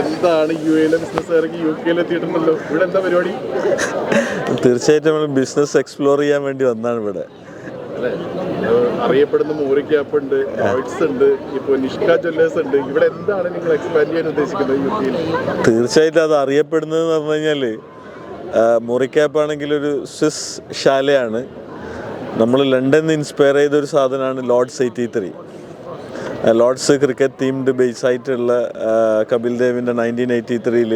എന്താണ് യു എയിലെ ബിസിനസ്സുകാർക്ക് യു കെയിൽ എത്തിയിട്ടുണ്ടല്ലോ? ഇവിടെ എന്താ പരിപാടി? തീർച്ചയായിട്ടും നമ്മൾ ബിസിനസ് എക്സ്പ്ലോർ ചെയ്യാൻ വേണ്ടി വന്നാണ് ഇവിടെ. അറിയപ്പെടുന്ന ക്യാപ്പ് ഉണ്ട് ലോയിഡ്സ് ഉണ്ട് ഇപ്പോൾ നിഷ്ക ജ്വല്ലേഴ്സ് ഉണ്ട്. ഇവിടെ എന്താണ് നിങ്ങൾ എക്സ്പാൻഡ് ചെയ്യാൻ ഉദ്ദേശിക്കുന്നത് യു കെയിൽ തീർച്ചയായിട്ടും അത് അറിയപ്പെടുന്നത് എന്ന് പറഞ്ഞു കഴിഞ്ഞാൽ മുറിക്കാപ്പ് ആണെങ്കിൽ ഒരു സ്വിസ് ശാലയാണ്. നമ്മൾ ലണ്ടനിൽ നിന്ന് ഇൻസ്പയർ ചെയ്ത ഒരു സാധനമാണ് Lord's eighty three Lord's cricket themed base ആയിട്ടുള്ള കപിൽ ദേവിന്റെ നയന്റീൻ എയ്റ്റി ത്രീയിൽ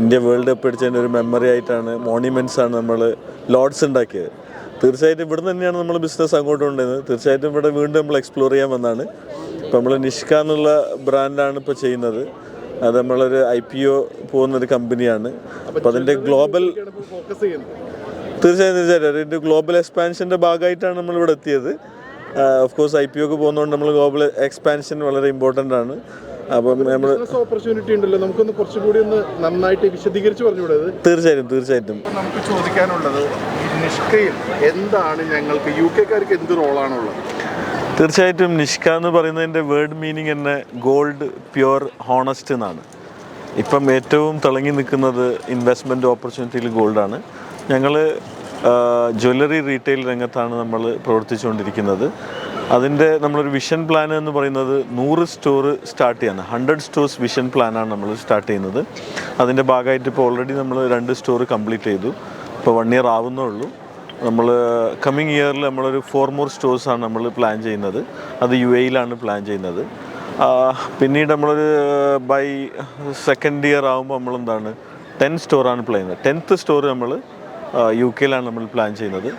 ഇന്ത്യ വേൾഡ് കപ്പ് അടിച്ചതിന്റെ ഒരു മെമ്മറി ആയിട്ടാണ് മോണിമെന്റ്സ് ആണ് നമ്മൾ ലോർഡ്സ് ഉണ്ടാക്കിയത്. തീർച്ചയായിട്ടും ഇവിടെ തന്നെയാണ് നമ്മൾ ബിസിനസ് അങ്ങോട്ട് കൊണ്ടുവരുന്നത്. തീർച്ചയായിട്ടും ഇവിടെ വീണ്ടും നമ്മൾ എക്സ്പ്ലോർ ചെയ്യാൻ വന്നാണ്. ഇപ്പോൾ നമ്മൾ നിഷ്ക എന്നുള്ള ബ്രാൻഡാണ് ഇപ്പോൾ ചെയ്യുന്നത്. അത് നമ്മളൊരു ഐ പി ഒ പോകുന്നൊരു കമ്പനിയാണ് അപ്പോൾ അതിന്റെ ഗ്ലോബൽ തീർച്ചയായും തീർച്ചയായിട്ടും. അതിന്റെ ഗ്ലോബൽ എക്സ്പാൻഷന്റെ ഭാഗമായിട്ടാണ് നമ്മൾ ഇവിടെ എത്തിയത്. ഓഫ് കോഴ്സ് ഐ പി ഒക്കെ പോകുന്നതുകൊണ്ട് നമ്മൾ ഗ്ലോബൽ എക്സ്പാൻഷൻ വളരെ ഇമ്പോർട്ടന്റ് ആണ്. അപ്പം നമ്മൾ ഓപ്പർച്യൂണിറ്റി ഉണ്ടല്ലോ. നമുക്കൊന്ന് കുറച്ചുകൂടി ഒന്ന് നന്നായിട്ട് വിശദീകരിച്ച് പറഞ്ഞുകൂടെ ഇത് തീർച്ചയായിട്ടും തീർച്ചയായിട്ടും. നമുക്ക് ചോദിക്കാനുള്ളത് നിഷ്കയിൽ എന്താണ് ഞങ്ങൾക്ക് യു കെക്കാർക്ക് എന്ത് റോളാണുള്ളത്? തീർച്ചയായിട്ടും നിഷ്ക എന്ന് പറയുന്നതിന്റെ വേർഡ് മീനിങ് തന്നെ ഗോൾഡ് പ്യുവർ ഹോണസ്റ്റ് എന്നാണ്. ഇപ്പം ഏറ്റവും തിളങ്ങി നിൽക്കുന്നത് ഇൻവെസ്റ്റ്മെന്റ് ഓപ്പർച്യൂണിറ്റിയിൽ ഗോൾഡാണ് ഞങ്ങൾ ജ്വല്ലറി റീറ്റെയിൽ രംഗത്താണ് നമ്മൾ പ്രവർത്തിച്ചുകൊണ്ടിരിക്കുന്നത്. അതിന്റെ നമ്മളൊരു വിഷൻ പ്ലാൻ എന്ന് പറയുന്നത് നൂറ് സ്റ്റോർ സ്റ്റാർട്ട് ചെയ്യാണ്. ഹൺഡ്രഡ് സ്റ്റോർസ് വിഷൻ പ്ലാനാണ് നമ്മൾ സ്റ്റാർട്ട് ചെയ്യുന്നത്. അതിന്റെ ഭാഗമായിട്ട് ഇപ്പോൾ ഓൾറെഡി നമ്മൾ രണ്ട് സ്റ്റോർ കംപ്ലീറ്റ് ചെയ്തു. ഇപ്പോൾ വൺ ഇയർ ആവുന്നേ ഉള്ളൂ നമ്മൾ കമ്മിങ് ഇയറിൽ നമ്മളൊരു ഫോർ മോർ സ്റ്റോഴ്സാണ് നമ്മൾ പ്ലാൻ ചെയ്യുന്നത്. അത് യു എയിലാണ് പ്ലാൻ ചെയ്യുന്നത്. പിന്നീട് നമ്മളൊരു ബൈ സെക്കൻഡ് ഇയർ ആകുമ്പോൾ നമ്മളെന്താണ് ടെൻ സ്റ്റോറാണ് പ്ലാൻ ചെയ്യുന്നത്. ടെൻത്ത് സ്റ്റോർ നമ്മൾ യു കെയിലാണ് നമ്മൾ പ്ലാൻ ചെയ്യുന്നത്.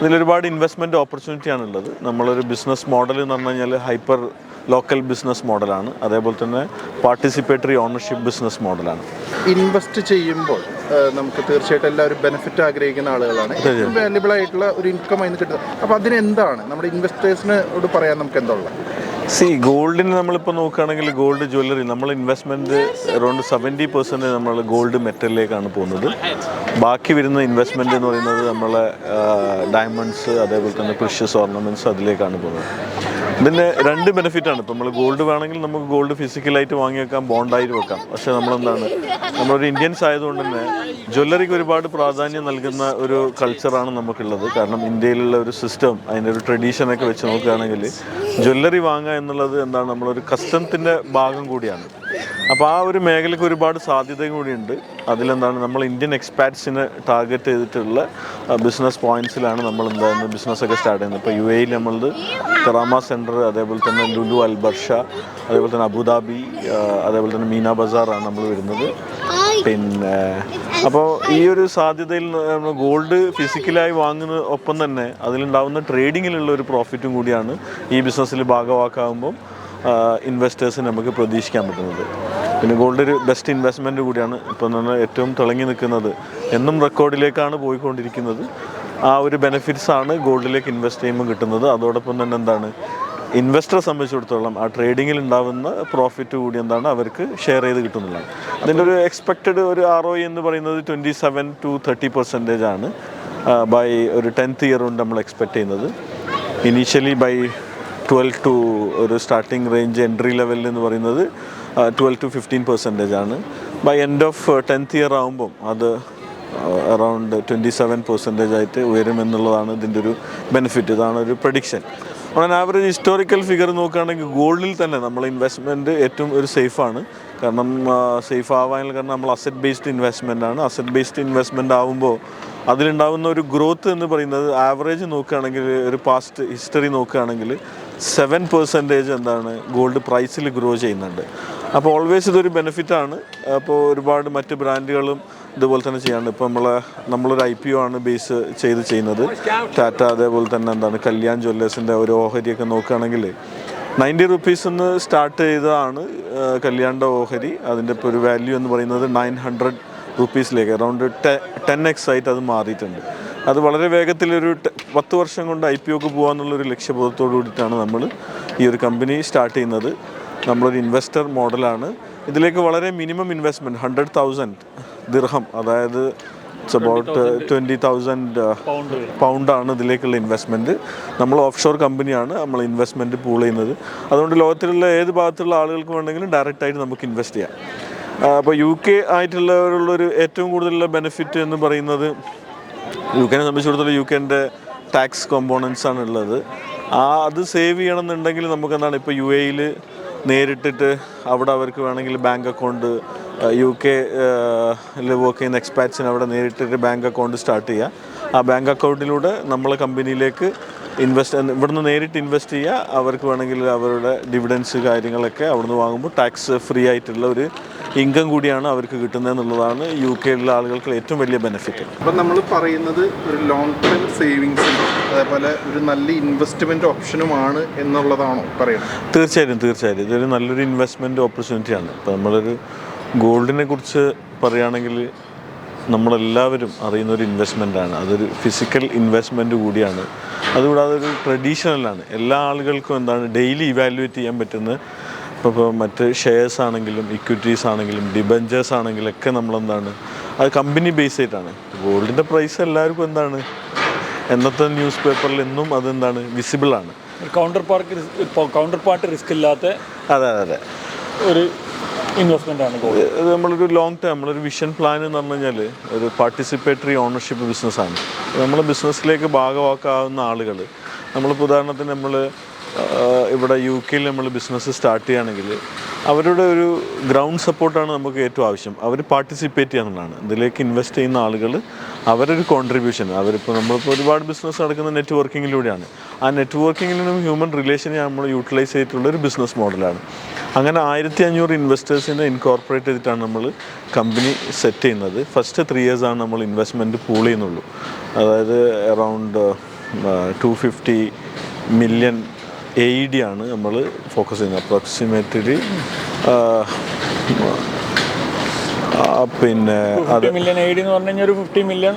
ഇതിലൊരുപാട് ഇൻവെസ്റ്റ്മെന്റ് ഓപ്പർച്യൂണിറ്റിയാണ് ഉള്ളത് നമ്മളൊരു ബിസിനസ് മോഡൽ എന്ന് പറഞ്ഞു കഴിഞ്ഞാൽ ഹൈപ്പർ ലോക്കൽ ബിസിനസ് മോഡലാണ് അതേപോലെ തന്നെ പാർട്ടിസിപ്പേറ്ററി ഓണർഷിപ്പ് ബിസിനസ് മോഡലാണ് ഇൻവെസ്റ്റ് ചെയ്യുമ്പോൾ നമുക്ക് തീർച്ചയായിട്ടും എല്ലാവരും ബെനിഫിറ്റ് ആഗ്രഹിക്കുന്ന ആളുകളാണ്. വാല്യുബിൾ വാല്യബിൾ ആയിട്ടുള്ള ഒരു ഇൻകം അതിന് കിട്ടുന്നത്. അപ്പോൾ അതിന് എന്താണ് നമ്മുടെ ഇൻവെസ്റ്റേഴ്സിനോട് പറയാൻ നമുക്ക് എന്താ ഉള്ളത് സി ഗോൾഡിന് നമ്മളിപ്പോൾ നോക്കുകയാണെങ്കിൽ ഗോൾഡ് ജ്വല്ലറി നമ്മൾ ഇൻവെസ്റ്റ്മെന്റ് അറൗണ്ട് സെവന്റി പെർസെന്റ് നമ്മൾ ഗോൾഡ് മെറ്റലിലേക്കാണ് പോകുന്നത്. ബാക്കി വരുന്ന ഇൻവെസ്റ്റ്മെന്റ് എന്ന് പറയുന്നത് നമ്മളെ ഡയമണ്ട്സ് അതേപോലെ തന്നെ പ്രഷ്യസ് ഓർണമെന്റ്സ് അതിലേക്കാണ് പോകുന്നത്. ഇതിന് രണ്ട് ബെനിഫിറ്റാണ് ഇപ്പോൾ നമ്മൾ ഗോൾഡ് വേണമെങ്കിൽ നമുക്ക് ഗോൾഡ് ഫിസിക്കലായിട്ട് വാങ്ങി വെക്കാം ബോണ്ടായിട്ട് വെക്കാം. പക്ഷേ നമ്മളെന്താണ്? നമ്മളൊരു ഇന്ത്യൻസ് ആയതുകൊണ്ട് തന്നെ ജ്വല്ലറിക്ക് ഒരുപാട് പ്രാധാന്യം നൽകുന്ന ഒരു കൾച്ചറാണ് നമുക്കുള്ളത്. കാരണം ഇന്ത്യയിലുള്ള ഒരു സിസ്റ്റം അതിന്റെ ഒരു ട്രഡീഷനൊക്കെ വെച്ച് നോക്കുകയാണെങ്കിൽ ജ്വല്ലറി വാങ്ങുക എന്നുള്ളത് എന്താണ്? നമ്മളൊരു കസ്റ്റംസിന്റെ ഭാഗം കൂടിയാണ്. അപ്പോൾ ആ ഒരു മേഖലയ്ക്ക് ഒരുപാട് സാധ്യതയും കൂടിയുണ്ട്. അതിലെന്താണ്? നമ്മൾ ഇന്ത്യൻ എക്സ്പാറ്റ്സിനെ ടാർഗറ്റ് ചെയ്തിട്ടുള്ള ബിസിനസ് പോയിന്റ്സിലാണ് നമ്മൾ എന്തായിരുന്നു ബിസിനസ്സൊക്കെ സ്റ്റാർട്ട് ചെയ്യുന്നത്. ഇപ്പോൾ യു എയിൽ നമ്മളത് കറാമ സെന്റർ അതേപോലെ തന്നെ ലുലു അൽബർഷ അതേപോലെ തന്നെ അബുദാബി അതേപോലെ തന്നെ മീന ബസാറാണ് നമ്മൾ വരുന്നത്. പിന്നെ അപ്പോൾ ഈ ഒരു സാധ്യതയിൽ നമ്മൾ ഗോൾഡ് ഫിസിക്കലായി വാങ്ങുന്ന ഒപ്പം തന്നെ അതിലുണ്ടാവുന്ന ട്രേഡിങ്ങിലുള്ള ഒരു പ്രോഫിറ്റും കൂടിയാണ് ഈ ബിസിനസ്സിൽ ഭാഗവാക്കാകുമ്പം ഇൻവെസ്റ്റേഴ്സിന് നമുക്ക് പ്രതീക്ഷിക്കാൻ പറ്റുന്നത്. പിന്നെ ഗോൾഡ് ഒരു ബെസ്റ്റ് ഇൻവെസ്റ്റ്മെന്റ് കൂടിയാണ്. ഇപ്പം നമ്മൾ ഏറ്റവും തിളങ്ങി നിൽക്കുന്നത് എന്നും റെക്കോർഡിലേക്കാണ് പോയിക്കൊണ്ടിരിക്കുന്നത്. ആ ഒരു ബെനിഫിറ്റ്സ് ആണ് ഗോൾഡിലേക്ക് ഇൻവെസ്റ്റ് ചെയ്യുമ്പോൾ കിട്ടുന്നത്. അതോടൊപ്പം തന്നെ എന്താണ്? ഇൻവെസ്റ്ററെ സംബന്ധിച്ചിടത്തോളം ആ ട്രേഡിങ്ങിൽ ഉണ്ടാകുന്ന പ്രോഫിറ്റ് കൂടി എന്താണ്? അവർക്ക് ഷെയർ ചെയ്ത് കിട്ടുന്നില്ല അതിന്റെ ഒരു എക്സ്പെക്റ്റഡ് ഒരു ആർ ഒ എന്ന് പറയുന്നത് twenty seven to thirty percentage ആണ് ബൈ ഒരു ടെൻത്ത് ഇയർ കൊണ്ട് നമ്മൾ എക്സ്പെക്റ്റ് ചെയ്യുന്നത്. ഇനീഷ്യലി ബൈ ട്വൽവ് ടു ഒരു സ്റ്റാർട്ടിംഗ് റേഞ്ച് എൻട്രി ലെവൽ എന്ന് പറയുന്നത് ട്വൽവ് ടു ഫിഫ്റ്റീൻ പെർസെന്റേജ് ആണ്. By end of tenth year ആകുമ്പം അത് അറൗണ്ട് ട്വന്റി സെവൻ പെർസെന്റേജ് ആയിട്ട് ഉയരുമെന്നുള്ളതാണ് ഇതിന്റെ ഒരു ബെനിഫിറ്റ് ഇതാണ് ഒരു prediction on average historical figure നോക്കുകയാണെങ്കിൽ ഗോൾഡിൽ തന്നെ നമ്മൾ ഇൻവെസ്റ്റ്മെന്റ് ഏറ്റവും ഒരു സേഫാണ് കാരണം സേഫ് ആവാനുള്ള കാരണം നമ്മൾ അസറ്റ് ബേസ്ഡ് ഇൻവെസ്റ്റ്മെന്റ് ആണ്. അസറ്റ് ബേസ്ഡ് ഇൻവെസ്റ്റ്മെന്റ് ആകുമ്പോൾ അതിലുണ്ടാകുന്ന ഒരു ഗ്രോത്ത് എന്ന് പറയുന്നത് ആവറേജ് നോക്കുകയാണെങ്കിൽ ഒരു പാസ്റ്റ് ഹിസ്റ്ററി നോക്കുകയാണെങ്കിൽ സെവൻ പെർസെന്റേജ് എന്താണ് ഗോൾഡ് പ്രൈസിൽ ഗ്രോ ചെയ്യുന്നുണ്ട്. അപ്പോൾ ഓൾവേസ് ഇതൊരു ബെനിഫിറ്റാണ് അപ്പോൾ ഒരുപാട് മറ്റ് ബ്രാൻഡുകളും ഇതുപോലെ തന്നെ ചെയ്യാണ്ട് ഇപ്പോൾ നമ്മൾ നമ്മളൊരു ഐ പി ഒ ആണ് ബേസ് ചെയ്ത് ചെയ്യുന്നത്. ടാറ്റ അതേപോലെ തന്നെ എന്താണ് കല്യാൺ ജ്വല്ലേഴ്സിന്റെ ഒരു ഓഹരിയൊക്കെ നോക്കുകയാണെങ്കിൽ നയന്റി റുപ്പീസ് എന്ന് സ്റ്റാർട്ട് ചെയ്തതാണ് കല്യാണിന്റെ ഓഹരി. അതിന്റെ ഇപ്പോൾ ഒരു വാല്യൂ എന്ന് പറയുന്നത് നയൻ ഹൺഡ്രഡ് റുപ്പീസിലേക്ക് അറൗണ്ട് ടെൻ എക്സ് ആയിട്ട് അത് മാറിയിട്ടുണ്ട്. അത് വളരെ വേഗത്തിൽ ഒരു പത്ത് വർഷം കൊണ്ട് ഐ പി ഒക്ക് പോകാമെന്നുള്ളൊരു ലക്ഷ്യബോധത്തോടു കൂടിയിട്ടാണ് നമ്മൾ ഈ ഒരു കമ്പനി സ്റ്റാർട്ട് ചെയ്യുന്നത്. നമ്മളൊരു ഇൻവെസ്റ്റർ മോഡലാണ്. ഇതിലേക്ക് വളരെ minimum investment hundred thousand dirham അതായത് ഇറ്റ്സ് അബൌട്ട് ട്വന്റി തൗസൻഡ് പൗണ്ടാണ് ഇതിലേക്കുള്ള ഇൻവെസ്റ്റ്മെന്റ് നമ്മൾ ഓഫ് ഷോർ കമ്പനിയാണ് നമ്മൾ ഇൻവെസ്റ്റ്മെന്റ് പൂൾ ചെയ്യുന്നത്. അതുകൊണ്ട് ലോകത്തിലുള്ള ഏത് ഭാഗത്തുള്ള ആളുകൾക്ക് വേണമെങ്കിലും ഡയറക്റ്റായിട്ട് നമുക്ക് ഇൻവെസ്റ്റ് ചെയ്യാം. അപ്പോൾ യു കെ ആയിട്ടുള്ളവരുള്ളൊരു ഏറ്റവും കൂടുതലുള്ള ബെനിഫിറ്റ് എന്ന് പറയുന്നത് യു കെനെ സംബന്ധിച്ചിടത്തോളം യു കെന്റെ ടാക്സ് കോമ്പോണൻസ് ആണ് ഉള്ളത്. ആ അത് സേവ് ചെയ്യണമെന്നുണ്ടെങ്കിൽ നമുക്ക് എന്താണ് ഇപ്പോൾ യു എയിൽ നേരിട്ടിട്ട് അവിടെ അവർക്ക് വേണമെങ്കിൽ bank account U K work ചെയ്യുന്ന എക്സ്പാറ്റ്സിന് അവിടെ നേരിട്ടിട്ട് ബാങ്ക് അക്കൗണ്ട് സ്റ്റാർട്ട് ചെയ്യുക ആ ബാങ്ക് അക്കൗണ്ടിലൂടെ നമ്മളെ കമ്പനിയിലേക്ക് ഇൻവെസ്റ്റ് ഇവിടുന്ന് നേരിട്ട് ഇൻവെസ്റ്റ് ചെയ്യുക അവർക്ക് വേണമെങ്കിൽ അവരുടെ ഡിവിഡൻസ് കാര്യങ്ങളൊക്കെ അവിടുന്ന് വാങ്ങുമ്പോൾ ടാക്സ് ഫ്രീ ആയിട്ടുള്ള ഒരു ഇൻകം കൂടിയാണ് അവർക്ക് കിട്ടുന്നത് എന്നുള്ളതാണ് യു കെയിലുള്ള ആളുകൾക്ക് ഏറ്റവും വലിയ ബെനിഫിറ്റ് അപ്പം നമ്മൾ പറയുന്നത് ഒരു ലോങ് ടൈം സേവിങ്സും അതേപോലെ ഒരു നല്ല ഇൻവെസ്റ്റ്മെന്റ് ഓപ്ഷനുമാണ് എന്നുള്ളതാണോ പറയുന്നത്? തീർച്ചയായും തീർച്ചയായും ഇതൊരു നല്ലൊരു ഇൻവെസ്റ്റ്മെന്റ് ഓപ്പർച്യൂണിറ്റിയാണ് ഇപ്പം നമ്മളൊരു ഗോൾഡിനെ കുറിച്ച് പറയുകയാണെങ്കിൽ നമ്മളെല്ലാവരും അറിയുന്ന ഒരു ഇൻവെസ്റ്റ്മെന്റാണ് അതൊരു ഫിസിക്കൽ ഇൻവെസ്റ്റ്മെന്റ് കൂടിയാണ്. അതുകൂടാതെ ഒരു ട്രഡീഷണലാണ് എല്ലാ ആളുകൾക്കും എന്താണ് ഡെയിലി ഇവാലുവേറ്റ് ചെയ്യാൻ പറ്റുന്ന ഇപ്പോൾ മറ്റ് ഷെയർസ് ആണെങ്കിലും ഇക്വിറ്റീസ് ആണെങ്കിലും ഡിബഞ്ചേഴ്സ് ആണെങ്കിലും ഒക്കെ നമ്മളെന്താണ് അത് കമ്പനി ബേസ് ആയിട്ടാണ് ഗോൾഡിന്റെ പ്രൈസ് എല്ലാവർക്കും എന്താണ്? എന്നത്തെ ന്യൂസ് പേപ്പറിൽ എന്നും അതെന്താണ് വിസിബിൾ ആണ്. ഒരു counter park counter part risk ഇല്ലാത്ത അതെ അതെ അതെ. ഒരു ഇൻവെസ്റ്റ്മെന്റ് ആണ് നമ്മളൊരു ലോങ് ടേം നമ്മളൊരു വിഷൻ പ്ലാൻ എന്ന് പറഞ്ഞു കഴിഞ്ഞാൽ ഒരു പാർട്ടിസിപ്പേറ്ററി ഓണർഷിപ്പ് ബിസിനസ്സാണ് നമ്മൾ ബിസിനസ്സിലേക്ക് ഭാഗമാക്കാവുന്ന ആളുകൾ നമ്മളിപ്പോൾ ഉദാഹരണത്തിന് നമ്മൾ ഇവിടെ യു കെയിൽ നമ്മൾ ബിസിനസ് സ്റ്റാർട്ട് ചെയ്യുകയാണെങ്കിൽ അവരുടെ ഒരു ഗ്രൗണ്ട് സപ്പോർട്ടാണ് നമുക്ക് ഏറ്റവും ആവശ്യം. അവർ പാർട്ടിസിപ്പേറ്റ് ചെയ്യാന്നുള്ളതാണ്. ഇതിലേക്ക് ഇൻവെസ്റ്റ് ചെയ്യുന്ന ആളുകൾ അവരൊരു കോൺട്രിബ്യൂഷൻ അവരിപ്പോൾ നമ്മളിപ്പോൾ ഒരുപാട് ബിസിനസ് നടക്കുന്ന നെറ്റ്വർക്കിങ്ങിലൂടെയാണ് ആ നെറ്റ്വർക്കിങ്ങിലും ഹ്യൂമൻ റിലേഷനെ നമ്മൾ യൂട്ടിലൈസ് ചെയ്തിട്ടുള്ള ഒരു ബിസിനസ് മോഡലാണ് അങ്ങനെ ആയിരത്തി അഞ്ഞൂറ് ഇൻവെസ്റ്റേഴ്സിനെ ഇൻകോർപ്പറേറ്റ് ചെയ്തിട്ടാണ് നമ്മൾ കമ്പനി സെറ്റ് ചെയ്യുന്നത്. ഫസ്റ്റ് ത്രീ ഇയേഴ്സാണ് നമ്മൾ ഇൻവെസ്റ്റ്മെന്റ് പൂൾ ചെയ്യുന്നുള്ളൂ. അതായത് around two fifty million A D ആണ് നമ്മൾ ഫോക്കസ് ചെയ്യുന്നത് അപ്രോക്സിമേറ്റ്ലി പിന്നെ മില്യൺ എ ഡി എന്ന് പറഞ്ഞു കഴിഞ്ഞാൽ ഒരു ഫിഫ്റ്റി മില്യൺ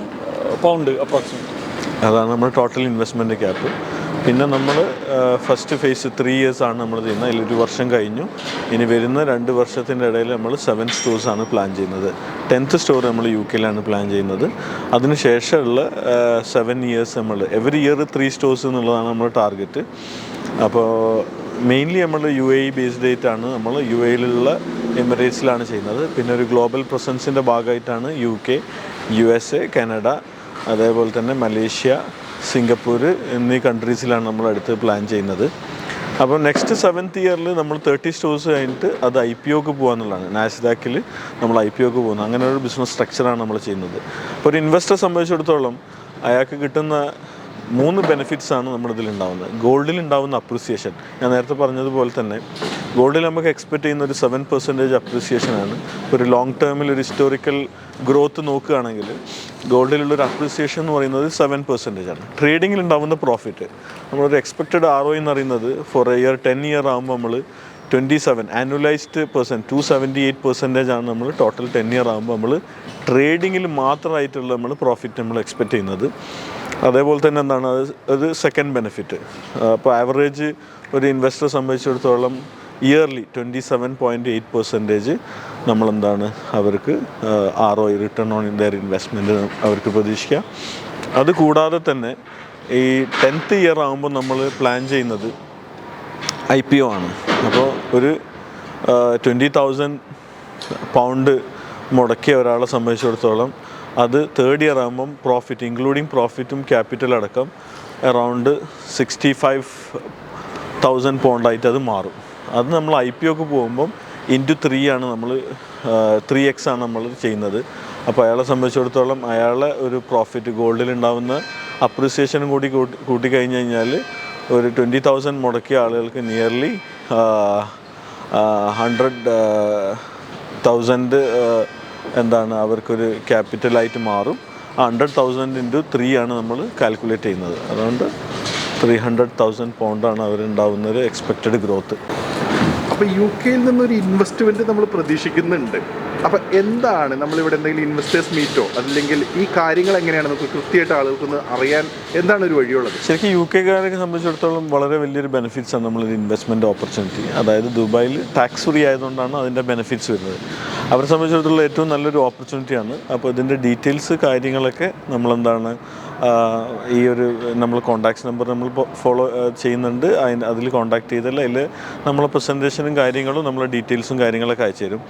പൗണ്ട് അപ്രോക്സിമേറ്റ് അതാണ് നമ്മൾ ടോട്ടൽ ഇൻവെസ്റ്റ്മെന്റ് ക്യാപ്പ് പിന്നെ നമ്മൾ ഫസ്റ്റ് ഫേസ് ത്രീ ഇയേഴ്സ് ആണ് നമ്മൾ ചെയ്യുന്നത്. അതിലൊരു വർഷം കഴിഞ്ഞു. ഇനി വരുന്ന രണ്ട് വർഷത്തിന്റെ ഇടയിൽ നമ്മൾ സെവൻ സ്റ്റോഴ്സ് ആണ് പ്ലാൻ ചെയ്യുന്നത്. ടെൻത്ത് സ്റ്റോർ നമ്മൾ യു കെയിലാണ് പ്ലാൻ ചെയ്യുന്നത്. അതിനുശേഷമുള്ള സെവൻ ഇയേഴ്സ് നമ്മൾ എവറി ഇയർ ത്രീ സ്റ്റോഴ്സ് എന്നുള്ളതാണ് നമ്മൾ ടാർഗറ്റ് അപ്പോൾ മെയിൻലി നമ്മൾ യു എ ബേസ്ഡ് ആയിട്ടാണ് നമ്മൾ യു എയിലുള്ള എമിറേറ്റ്സിലാണ് ചെയ്യുന്നത്. പിന്നെ ഒരു ഗ്ലോബൽ പ്രസൻസിന്റെ ഭാഗമായിട്ടാണ് U K U S A Canada അതേപോലെ തന്നെ മലേഷ്യ സിംഗപ്പൂർ എന്നീ കൺട്രീസിലാണ് നമ്മൾ അടുത്ത് പ്ലാൻ ചെയ്യുന്നത്. അപ്പോൾ നെക്സ്റ്റ് സെവൻത്ത് ഇയറിൽ നമ്മൾ തേർട്ടി സ്റ്റോഴ്സ് കഴിഞ്ഞിട്ട് അത് ഐ പി ഒക്ക് പോകാന്നുള്ളതാണ് നാസ്ഡാക്കിൽ നമ്മൾ ഐ പി ഒക്ക് പോകുന്നത് അങ്ങനെ ഒരു ബിസിനസ് സ്ട്രക്ചറാണ് നമ്മൾ ചെയ്യുന്നത്. അപ്പോൾ ഒരു ഇൻവെസ്റ്ററെ സംബന്ധിച്ചിടത്തോളം അയാൾക്ക് കിട്ടുന്ന മൂന്ന് ബെനിഫിറ്റ്സ് ആണ് നമ്മുടെ ഇതിൽ ഉണ്ടാവുന്നത്. ഗോൾഡിൽ ഉണ്ടാവുന്ന അപ്രിസിയേഷൻ ഞാൻ നേരത്തെ പറഞ്ഞതുപോലെ തന്നെ ഗോൾഡിൽ നമുക്ക് എക്സ്പെക്ട് ചെയ്യുന്ന ഒരു സെവൻ പെർസെന്റേജ് അപ്രിസിയേഷൻ ആണ്. ഒരു ലോങ് ടേമിൽ ഒരു ഹിസ്റ്റോറിക്കൽ ഗ്രോത്ത് നോക്കുകയാണെങ്കിൽ ഗോൾഡിലുള്ള ഒരു അപ്രിസിയേഷൻ എന്ന് പറയുന്നത് സെവൻ പെർസെന്റേജ് ആണ്. ട്രേഡിങ്ങിൽ ഉണ്ടാവുന്ന പ്രോഫിറ്റ് നമ്മളൊരു എക്സ്പെക്റ്റഡ് ആർ ഒ എന്ന് പറയുന്നത് ഫോർ ഇയർ ടെൻ ഇയർ ആകുമ്പോൾ നമ്മൾ twenty seven annualised percent to seventy eight percentage ആണ് നമ്മൾ ടോട്ടൽ ടെൻ ഇയർ ആകുമ്പോൾ നമ്മൾ ട്രേഡിങ്ങിൽ മാത്രമായിട്ടുള്ള നമ്മൾ പ്രോഫിറ്റ് നമ്മൾ എക്സ്പെക്റ്റ് ചെയ്യുന്നത്. അതേപോലെ തന്നെ എന്താണ് അത് ഒരു സെക്കൻഡ് ബെനിഫിറ്റ് അപ്പോൾ ആവറേജ് ഒരു ഇൻവെസ്റ്റർ സംബന്ധിച്ചിടത്തോളം yearly twenty seven point eight percentage നമ്മളെന്താണ് അവർക്ക് R O return on their investment അവർക്ക് പ്രതീക്ഷിക്കാം. അത് കൂടാതെ തന്നെ ഈ ടെൻത്ത് ഇയർ ആകുമ്പോൾ നമ്മൾ പ്ലാൻ ചെയ്യുന്നത് ഐ പി ഒ ആണ്. അപ്പോൾ ഒരു ട്വന്റി തൗസൻഡ് പൗണ്ട് മുടക്കിയ ഒരാളെ സംബന്ധിച്ചിടത്തോളം അത് തേർഡ് ഇയർ ആകുമ്പം പ്രോഫിറ്റ് ഇൻക്ലൂഡിങ് പ്രോഫിറ്റും ക്യാപിറ്റൽ അടക്കം അറൗണ്ട് സിക്സ്റ്റി ഫൈവ് തൗസൻഡ് പൗണ്ടായിട്ട് അത് മാറും. അത് നമ്മൾ ഐ പി ഒക്കെ പോകുമ്പം ഇന്റു ത്രീ ആണ് നമ്മൾ ത്രീ എക്സ് ആണ് നമ്മൾ ചെയ്യുന്നത്. അപ്പോൾ അയാളെ സംബന്ധിച്ചിടത്തോളം അയാളെ ഒരു പ്രോഫിറ്റ് ഗോൾഡിൽ ഉണ്ടാവുന്ന അപ്രിസിയേഷനും കൂടി കൂട്ടി കൂട്ടിക്കഴിഞ്ഞ് കഴിഞ്ഞാൽ ഒരു ട്വന്റി തൗസൻഡ് മുടക്കിയ ആളുകൾക്ക് നിയർലി ഹൺഡ്രഡ് തൗസൻഡ് എന്താണ് അവർക്കൊരു ക്യാപിറ്റലായിട്ട് മാറും. ഹൺഡ്രഡ് തൗസൻഡ് ഇന്റു ത്രീ ആണ് നമ്മൾ കാൽക്കുലേറ്റ് ചെയ്യുന്നത്. അതുകൊണ്ട് ത്രീ ഹൺഡ്രഡ് തൗസൻഡ് പൗണ്ടാണ് അവരുണ്ടാവുന്ന ഒരു എക്സ്പെക്റ്റഡ് ഗ്രോത്ത് അപ്പോൾ യു കെയിൽ നിന്നൊരു ഇൻവെസ്റ്റ്മെന്റ് നമ്മൾ പ്രതീക്ഷിക്കുന്നുണ്ട്. അപ്പോൾ എന്താണ് നമ്മളിവിടെ എന്തെങ്കിലും ഇൻവെസ്റ്റേഴ്സ് മീറ്റോ അല്ലെങ്കിൽ ഈ കാര്യങ്ങൾ എങ്ങനെയാണ് നമുക്ക് കൃത്യമായിട്ട് ആളുകൾക്കൊന്ന് അറിയാൻ എന്താണ് ഒരു വഴിയുള്ളത്? ശരിക്കും യു കെക്കാരെ സംബന്ധിച്ചിടത്തോളം വളരെ വലിയൊരു ബെനിഫിറ്റ്സ് ആണ് നമ്മളൊരു ഇൻവെസ്റ്റ്മെന്റ് ഓപ്പർച്യൂണിറ്റി അതായത് ദുബായിൽ ടാക്സ് ഫ്രീ ആയതുകൊണ്ടാണ് അതിന്റെ ബെനിഫിറ്റ്സ് വരുന്നത്. അവരെ സംബന്ധിച്ചിടത്തോളം ഏറ്റവും നല്ലൊരു ഓപ്പർച്യൂണിറ്റിയാണ് അപ്പോൾ ഇതിന്റെ ഡീറ്റെയിൽസ് കാര്യങ്ങളൊക്കെ നമ്മളെന്താണ് ഈ ഒരു നമ്മൾ കോൺടാക്ട്സ് നമ്പർ നമ്മൾ ഫോളോ ചെയ്യുന്നുണ്ട്. അതിന് അതിൽ കോൺടാക്ട് ചെയ്താൽ അതിൽ നമ്മളെ പ്രസന്റേഷനും കാര്യങ്ങളും നമ്മളെ ഡീറ്റെയിൽസും കാര്യങ്ങളൊക്കെ അയച്ചു തരും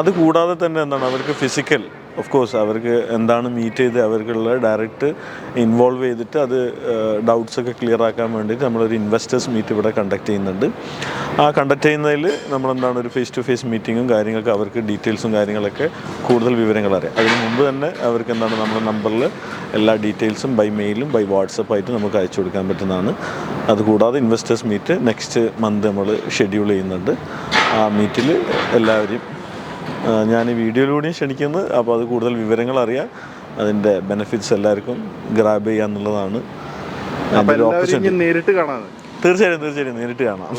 അതുകൂടാതെ തന്നെ എന്താണ് അവർക്ക് ഫിസിക്കൽ ഓഫ് കോഴ്സ് അവർക്ക് എന്താണ് മീറ്റ് ചെയ്ത് അവർക്കുള്ള ഡയറക്റ്റ് ഇൻവോൾവ് ചെയ്തിട്ട് അത് ഡൗട്ട്സ് ഒക്കെ ക്ലിയർ ആക്കാൻ വേണ്ടിയിട്ട് നമ്മളൊരു ഇൻവെസ്റ്റേഴ്സ് മീറ്റ് ഇവിടെ കണ്ടക്ട് ചെയ്യുന്നുണ്ട്. ആ കണ്ടക്ട് ചെയ്യുന്നതിൽ നമ്മളെന്താണ് ഒരു ഫേസ് ടു ഫേസ് മീറ്റിങ്ങും കാര്യങ്ങളൊക്കെ അവർക്ക് ഡീറ്റെയിൽസും കാര്യങ്ങളൊക്കെ കൂടുതൽ വിവരങ്ങൾ അറിയാം. അതിന് മുമ്പ് തന്നെ അവർക്ക് എന്താണ് നമ്മുടെ നമ്പറിൽ എല്ലാ ഡീറ്റെയിൽസും ബൈ മെയിലും ബൈ വാട്സപ്പായിട്ട് നമുക്ക് അയച്ചു കൊടുക്കാൻ പറ്റുന്നതാണ്. അതുകൂടാതെ ഇൻവെസ്റ്റേഴ്സ് മീറ്റ് നെക്സ്റ്റ് മന്ത് നമ്മൾ ഷെഡ്യൂൾ ചെയ്യുന്നുണ്ട്. ആ മീറ്റിൽ എല്ലാവരെയും ആ, ഞാൻ ഈ വീഡിയോയിലൂടെയും ക്ഷണിക്കുന്നത് അപ്പോൾ അത് കൂടുതൽ വിവരങ്ങൾ അറിയാം അതിന്റെ ബെനിഫിറ്റ്സ് എല്ലാവർക്കും ഗ്രാബ് ചെയ്യുക എന്നുള്ളതാണ് നേരിട്ട് കാണാൻ തീർച്ചയായും തീർച്ചയായും. നേരിട്ട് കാണാം.